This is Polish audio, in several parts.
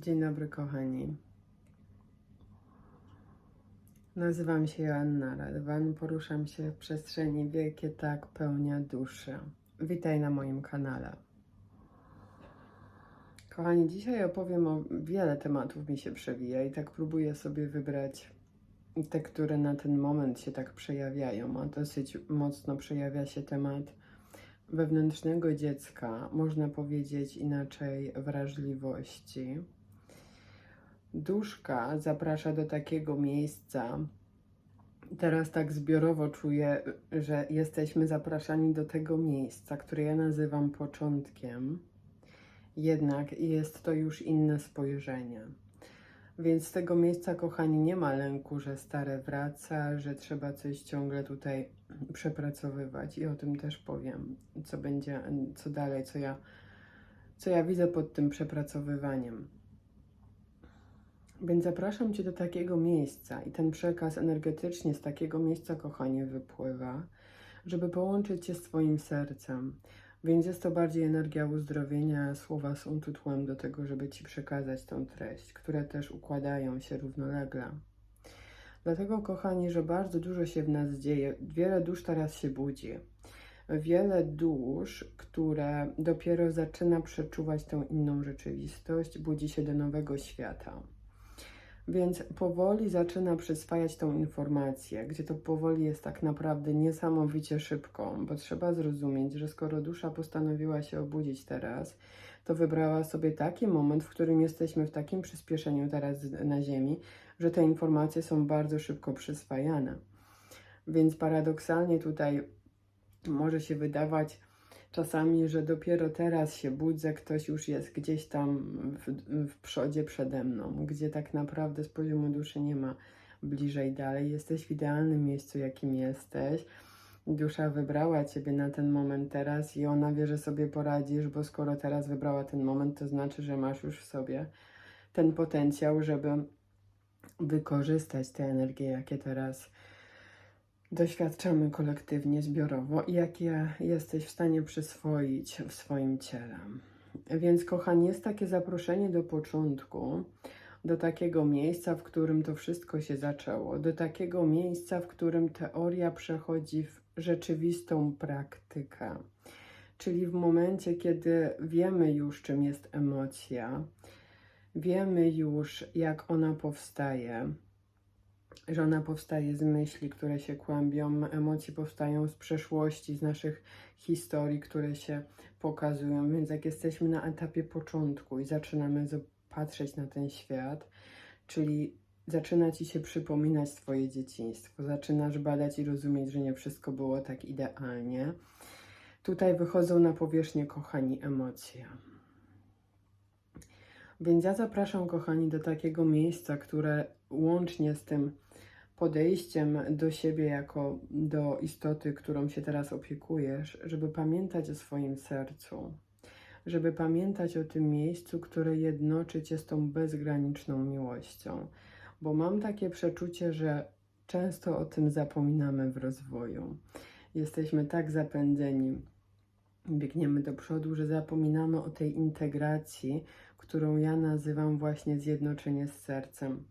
Dzień dobry, kochani. Nazywam się Joanna Radwan, poruszam się w przestrzeni wielkie tak pełnia duszy. Witaj na moim kanale. Kochani, dzisiaj opowiem o wiele tematów mi się przewija i tak próbuję sobie wybrać te, które na ten moment się tak przejawiają, a dosyć mocno przejawia się temat wewnętrznego dziecka, można powiedzieć inaczej wrażliwości. Duszka zaprasza do takiego miejsca. Teraz tak zbiorowo czuję, że jesteśmy zapraszani do tego miejsca, które ja nazywam początkiem. Jednak jest to już inne spojrzenie. Więc z tego miejsca, kochani, nie ma lęku, że stare wraca, że trzeba coś ciągle tutaj przepracowywać i o tym też powiem, co będzie, co dalej, co ja, co ja widzę pod tym przepracowywaniem. Więc zapraszam Cię do takiego miejsca i ten przekaz energetycznie z takiego miejsca, kochanie, wypływa, żeby połączyć Cię z Twoim sercem. Więc jest to bardziej energia uzdrowienia, słowa są tu tłem do tego, żeby Ci przekazać tą treść, które też układają się równolegle. Dlatego, kochani, że bardzo dużo się w nas dzieje, wiele dusz teraz się budzi. Wiele dusz, które dopiero zaczyna przeczuwać tą inną rzeczywistość, budzi się do nowego świata. Więc powoli zaczyna przyswajać tą informację, gdzie to powoli jest tak naprawdę niesamowicie szybko, bo trzeba zrozumieć, że skoro dusza postanowiła się obudzić teraz, to wybrała sobie taki moment, w którym jesteśmy w takim przyspieszeniu teraz na Ziemi, że te informacje są bardzo szybko przyswajane. Więc paradoksalnie tutaj może się wydawać, czasami, że dopiero teraz się budzę, ktoś już jest gdzieś tam w, w przodzie przede mną, gdzie tak naprawdę z poziomu duszy nie ma bliżej dalej. Jesteś w idealnym miejscu, jakim jesteś. Dusza wybrała Ciebie na ten moment teraz i ona wie, że sobie poradzisz, bo skoro teraz wybrała ten moment, to znaczy, że masz już w sobie ten potencjał, żeby wykorzystać te energie, jakie teraz doświadczamy kolektywnie, zbiorowo i jakie jesteś w stanie przyswoić w swoim ciele. Więc, kochani, jest takie zaproszenie do początku, do takiego miejsca, w którym to wszystko się zaczęło, do takiego miejsca, w którym teoria przechodzi w rzeczywistą praktykę. Czyli w momencie, kiedy wiemy już, czym jest emocja, wiemy już, jak ona powstaje, że ona powstaje z myśli, które się kłębią, emocje powstają z przeszłości, z naszych historii, które się pokazują. Więc jak jesteśmy na etapie początku i zaczynamy patrzeć na ten świat, czyli zaczyna ci się przypominać Twoje dzieciństwo, zaczynasz badać i rozumieć, że nie wszystko było tak idealnie. Tutaj wychodzą na powierzchnię, kochani, emocje. Więc ja zapraszam, kochani, do takiego miejsca, które łącznie z tym podejściem do siebie jako do istoty, którą się teraz opiekujesz, żeby pamiętać o swoim sercu, żeby pamiętać o tym miejscu, które jednoczy cię z tą bezgraniczną miłością. Bo mam takie przeczucie, że często o tym zapominamy w rozwoju. Jesteśmy tak zapędzeni, biegniemy do przodu, że zapominamy o tej integracji, którą ja nazywam właśnie zjednoczenie z sercem.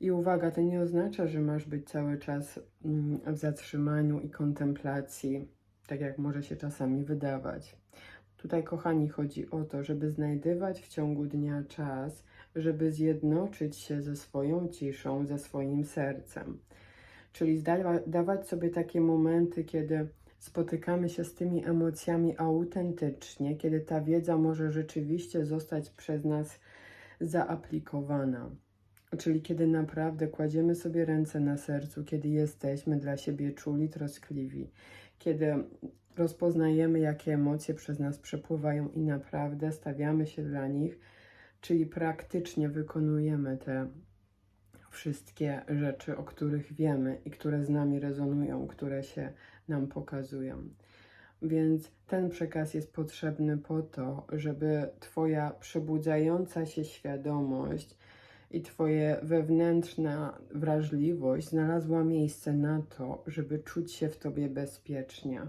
I uwaga, to nie oznacza, że masz być cały czas mm, w zatrzymaniu i kontemplacji, tak jak może się czasami wydawać. Tutaj, kochani, chodzi o to, żeby znajdywać w ciągu dnia czas, żeby zjednoczyć się ze swoją ciszą, ze swoim sercem. Czyli dawać sobie takie momenty, kiedy spotykamy się z tymi emocjami autentycznie, kiedy ta wiedza może rzeczywiście zostać przez nas zaaplikowana. Czyli kiedy naprawdę kładziemy sobie ręce na sercu, kiedy jesteśmy dla siebie czuli, troskliwi, kiedy rozpoznajemy, jakie emocje przez nas przepływają i naprawdę stawiamy się dla nich, czyli praktycznie wykonujemy te wszystkie rzeczy, o których wiemy i które z nami rezonują, które się nam pokazują. Więc ten przekaz jest potrzebny po to, żeby Twoja przebudzająca się świadomość i Twoja wewnętrzna wrażliwość znalazła miejsce na to, żeby czuć się w Tobie bezpiecznie.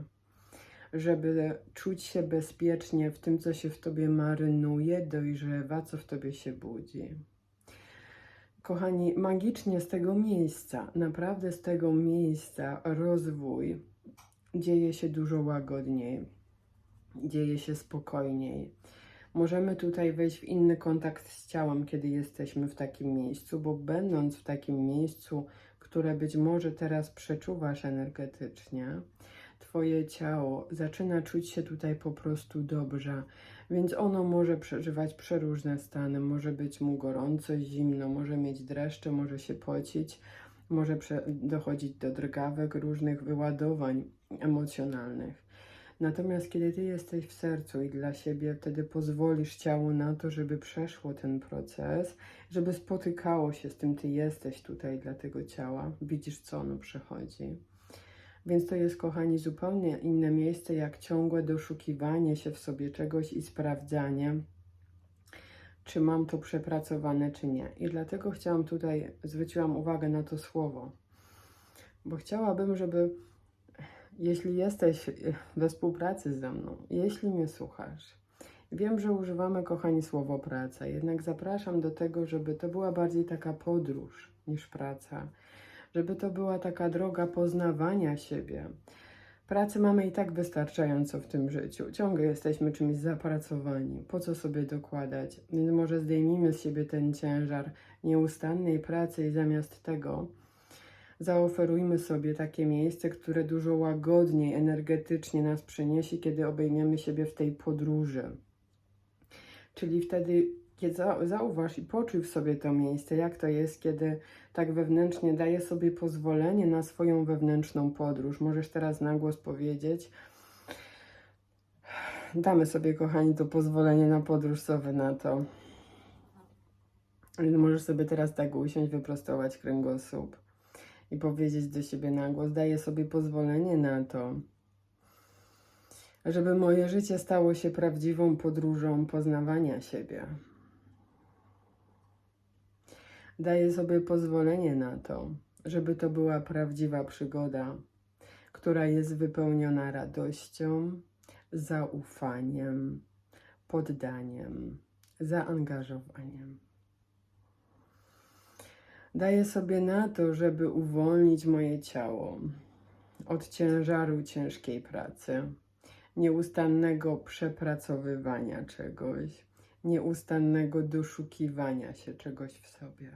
żeby czuć się bezpiecznie w tym, co się w tobie marynuje, dojrzewa, co w tobie się budzi. Kochani, magicznie z tego miejsca, naprawdę z tego miejsca rozwój dzieje się dużo łagodniej, dzieje się spokojniej. Możemy tutaj wejść w inny kontakt z ciałem, kiedy jesteśmy w takim miejscu, bo będąc w takim miejscu, które być może teraz przeczuwasz energetycznie, Twoje ciało zaczyna czuć się tutaj po prostu dobrze, więc ono może przeżywać przeróżne stany. Może być mu gorąco, zimno, może mieć dreszcze, może się pocić, może dochodzić do drgawek, różnych wyładowań emocjonalnych. Natomiast kiedy Ty jesteś w sercu i dla siebie, wtedy pozwolisz ciału na to, żeby przeszło ten proces, żeby spotykało się z tym, Ty jesteś tutaj dla tego ciała, widzisz, co ono przechodzi. Więc to jest, kochani, zupełnie inne miejsce, jak ciągłe doszukiwanie się w sobie czegoś i sprawdzanie, czy mam to przepracowane, czy nie. I dlatego chciałam tutaj, zwróciłam uwagę na to słowo, bo chciałabym, żeby jeśli jesteś we współpracy ze mną, jeśli mnie słuchasz, wiem, że używamy, kochani, słowo praca, jednak zapraszam do tego, żeby to była bardziej taka podróż niż praca, żeby to była taka droga poznawania siebie. Pracy mamy i tak wystarczająco w tym życiu. Ciągle jesteśmy czymś zapracowani. Po co sobie dokładać? Więc może zdejmijmy z siebie ten ciężar nieustannej pracy i zamiast tego zaoferujmy sobie takie miejsce, które dużo łagodniej, energetycznie nas przeniesie, kiedy obejmiemy siebie w tej podróży. Czyli wtedy, kiedy za- zauważ i poczuj w sobie to miejsce, jak to jest, kiedy tak wewnętrznie daję sobie pozwolenie na swoją wewnętrzną podróż. Możesz teraz na głos powiedzieć. Damy sobie, kochani, to pozwolenie na podróż, wy na to. Możesz sobie teraz tak usiąść, wyprostować kręgosłup i powiedzieć do siebie na głos: Daję sobie pozwolenie na to, żeby moje życie stało się prawdziwą podróżą poznawania siebie. Daję sobie pozwolenie na to, żeby to była prawdziwa przygoda, która jest wypełniona radością, zaufaniem, poddaniem, zaangażowaniem. Daję sobie na to, żeby uwolnić moje ciało od ciężaru ciężkiej pracy, nieustannego przepracowywania czegoś, nieustannego doszukiwania się czegoś w sobie.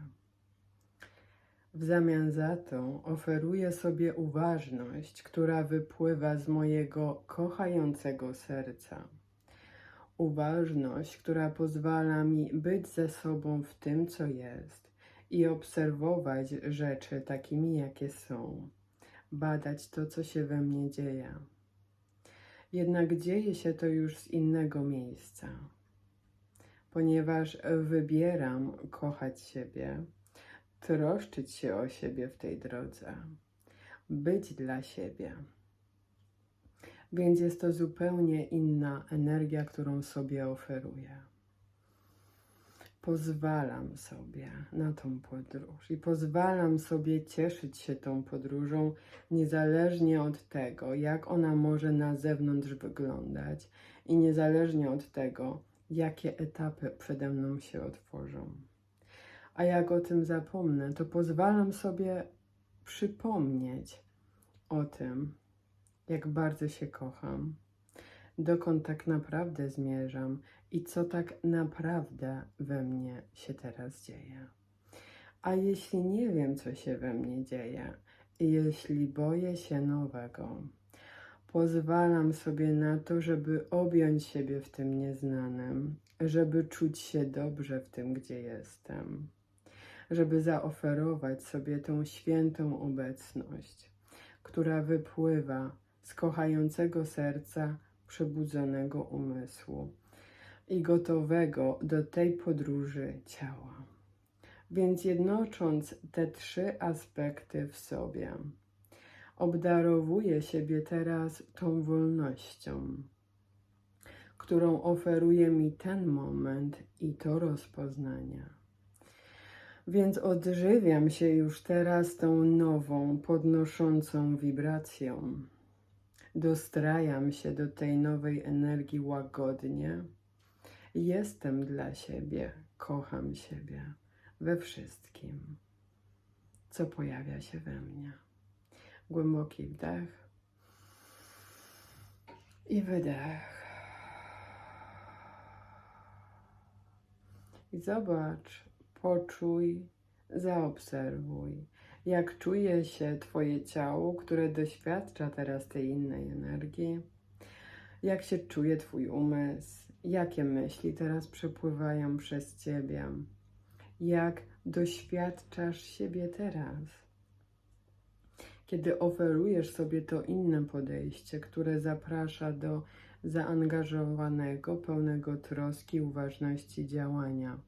W zamian za to oferuję sobie uważność, która wypływa z mojego kochającego serca. Uważność, która pozwala mi być ze sobą w tym, co jest i obserwować rzeczy takimi, jakie są, badać to, co się we mnie dzieje. Jednak dzieje się to już z innego miejsca, ponieważ wybieram kochać siebie, troszczyć się o siebie w tej drodze, być dla siebie. Więc jest to zupełnie inna energia, którą sobie oferuję pozwalam sobie na tą podróż i pozwalam sobie cieszyć się tą podróżą, niezależnie od tego, jak ona może na zewnątrz wyglądać i niezależnie od tego, jakie etapy przede mną się otworzą. A jak o tym zapomnę, to pozwalam sobie przypomnieć o tym, jak bardzo się kocham, dokąd tak naprawdę zmierzam i co tak naprawdę we mnie się teraz dzieje. A jeśli nie wiem, co się we mnie dzieje, jeśli boję się nowego, pozwalam sobie na to, żeby objąć siebie w tym nieznanym, żeby czuć się dobrze w tym, gdzie jestem, żeby zaoferować sobie tą świętą obecność, która wypływa z kochającego serca, przebudzonego umysłu i gotowego do tej podróży ciała. Więc jednocząc te trzy aspekty w sobie, obdarowuję siebie teraz tą wolnością, którą oferuje mi ten moment i to rozpoznanie. Więc odżywiam się już teraz tą nową, podnoszącą wibracją dostrajam się do tej nowej energii łagodnie. Jestem dla siebie, kocham siebie we wszystkim, co pojawia się we mnie. Głęboki wdech i wydech. I zobacz, poczuj, zaobserwuj, jak czuje się Twoje ciało, które doświadcza teraz tej innej energii, jak się czuje Twój umysł, jakie myśli teraz przepływają przez Ciebie, jak doświadczasz siebie teraz. Kiedy oferujesz sobie to inne podejście, które zaprasza do zaangażowanego, pełnego troski, uważności działania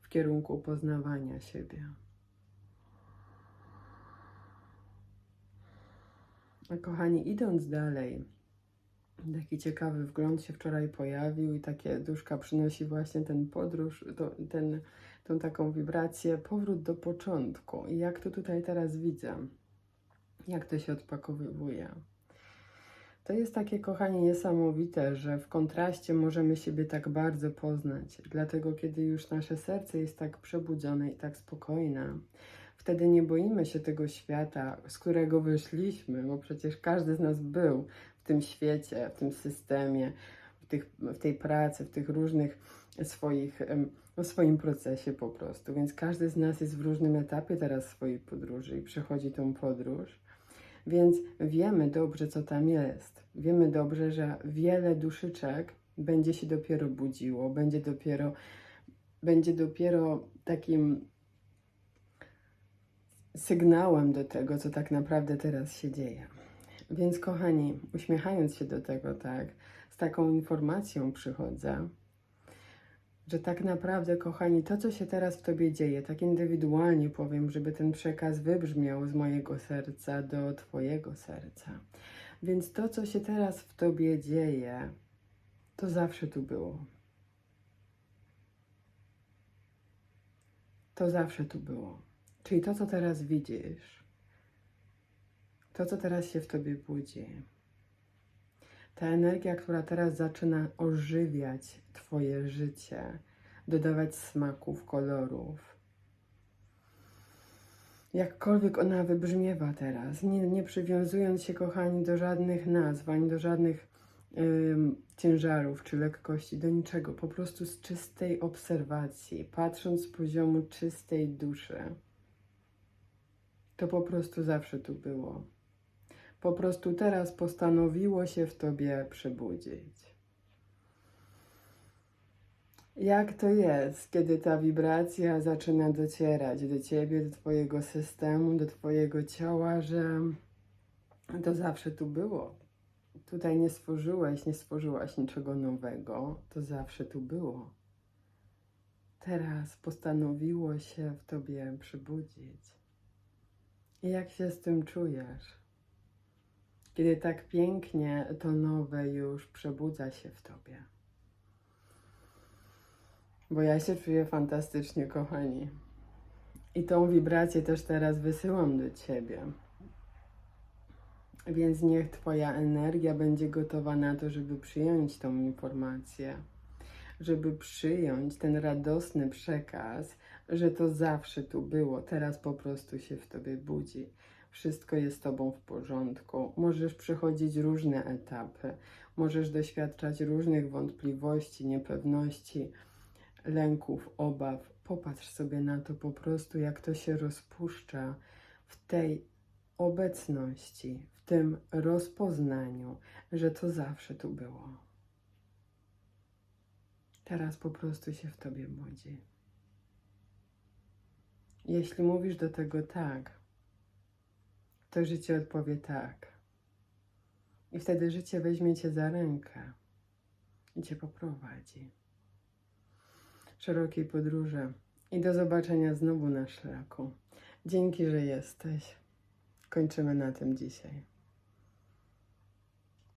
w kierunku poznawania siebie. A kochani, idąc dalej, taki ciekawy wgląd się wczoraj pojawił i takie duszka przynosi właśnie ten podróż, to, ten, tą taką wibrację, powrót do początku. I jak to tutaj teraz widzę, jak to się odpakowywuje. To jest takie, kochanie, niesamowite, że w kontraście możemy siebie tak bardzo poznać. Dlatego, kiedy już nasze serce jest tak przebudzone i tak spokojne, wtedy nie boimy się tego świata, z którego wyszliśmy, bo przecież każdy z nas był w tym świecie, w tym systemie, w, tych, w tej pracy, w tych różnych swoich, w swoim procesie po prostu. Więc każdy z nas jest w różnym etapie teraz swojej podróży i przechodzi tą podróż. Więc wiemy dobrze, co tam jest. Wiemy dobrze, że wiele duszyczek będzie się dopiero budziło, będzie dopiero, będzie dopiero takim sygnałem do tego, co tak naprawdę teraz się dzieje. Więc kochani, uśmiechając się do tego, tak, z taką informacją przychodzę, że tak naprawdę, kochani, to, co się teraz w Tobie dzieje, tak indywidualnie powiem, żeby ten przekaz wybrzmiał z mojego serca do Twojego serca. Więc to, co się teraz w Tobie dzieje, to zawsze tu było. To zawsze tu było. Czyli to, co teraz widzisz, to, co teraz się w Tobie budzi, ta energia, która teraz zaczyna ożywiać Twoje życie, dodawać smaków, kolorów. Jakkolwiek ona wybrzmiewa teraz, nie, nie przywiązując się, kochani, do żadnych nazw, ani do żadnych ciężarów czy lekkości, do niczego, po prostu z czystej obserwacji, patrząc z poziomu czystej duszy. To po prostu zawsze tu było po prostu teraz postanowiło się w tobie przebudzić. Jak to jest, kiedy ta wibracja zaczyna docierać do ciebie, do twojego systemu, do twojego ciała, że to zawsze tu było. Tutaj nie stworzyłeś, nie stworzyłaś niczego nowego, to zawsze tu było. Teraz postanowiło się w tobie przebudzić. I jak się z tym czujesz? Kiedy tak pięknie to nowe już przebudza się w tobie. Bo ja się czuję fantastycznie, kochani. I tą wibrację też teraz wysyłam do ciebie. Więc niech Twoja energia będzie gotowa na to, żeby przyjąć tą informację, żeby przyjąć ten radosny przekaz, że to zawsze tu było, teraz po prostu się w Tobie budzi wszystko jest z Tobą w porządku. Możesz przechodzić różne etapy, możesz doświadczać różnych wątpliwości, niepewności, lęków, obaw. Popatrz sobie na to po prostu, jak to się rozpuszcza w tej obecności, w tym rozpoznaniu, że to zawsze tu było. Teraz po prostu się w Tobie budzi. Jeśli mówisz do tego tak, to życie odpowie tak. I wtedy życie weźmie cię za rękę i cię poprowadzi. Szerokiej podróży i do zobaczenia znowu na szlaku. Dzięki, że jesteś. Kończymy na tym dzisiaj.